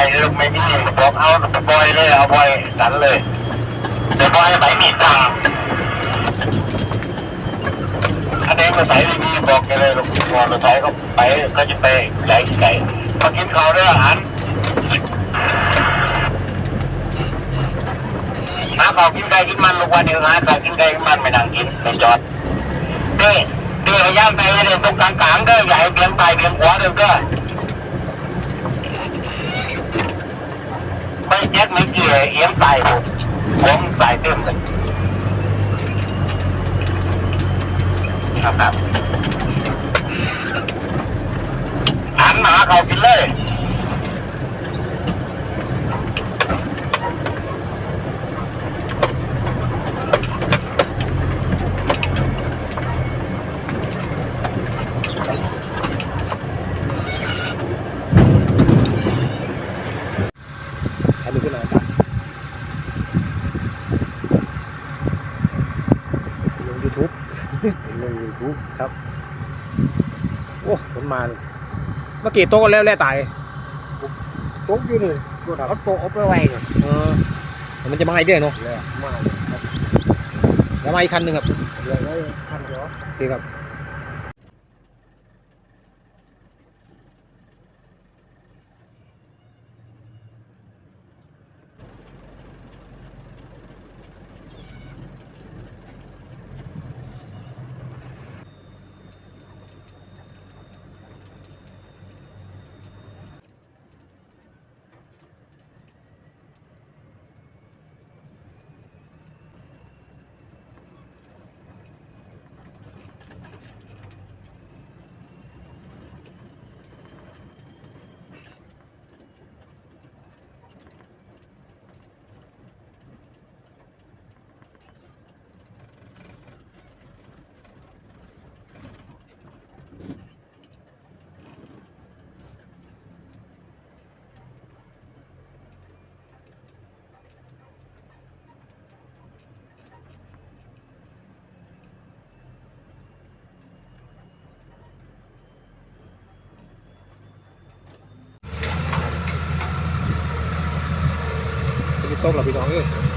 ไถมีไปไกลไม่ได้ลูกไม่มีบอกเอาบอยเลยเอาบอยสันเลยเดี๋ยวบอยไถมีตังอันนี้รถไถไม่มีบอกแกเลยลูกพอรถไถเขาไปเขาจะไปไหลไก่มากินข้าวด้วยอาหารหาข้าวกินไก่กินมันลูกวันนี้หาข้าวกินไก่กินมันไม่นั่งกินไปจอดเด้เด้ย่างไปเลยตรงกลางๆเด้ออย่เบียงไปเบียงขวาเด้อ เด้อไม่แจ็คไม่เกี่ยเอียงตายผมผมตายเต็มเลยครับครับหันมาเขากินเลย ให้ดูขึ้นหน่อยครับลงยูทูบ ลงยูทูบครับโอ้ผลมาเลยเมื่อกี้โต๊ะกันแล้วแล่ตายตกอยู่นี่รถเขาโตกเอาไปไว้เนี่ยเออแต่มันจะมาอีกเรื่อยเนาะแล้วมาแล้วมาอีกคันหนึ่งครับเดี๋ยวได้พันเดียวโอเคครับ จะมีโต๊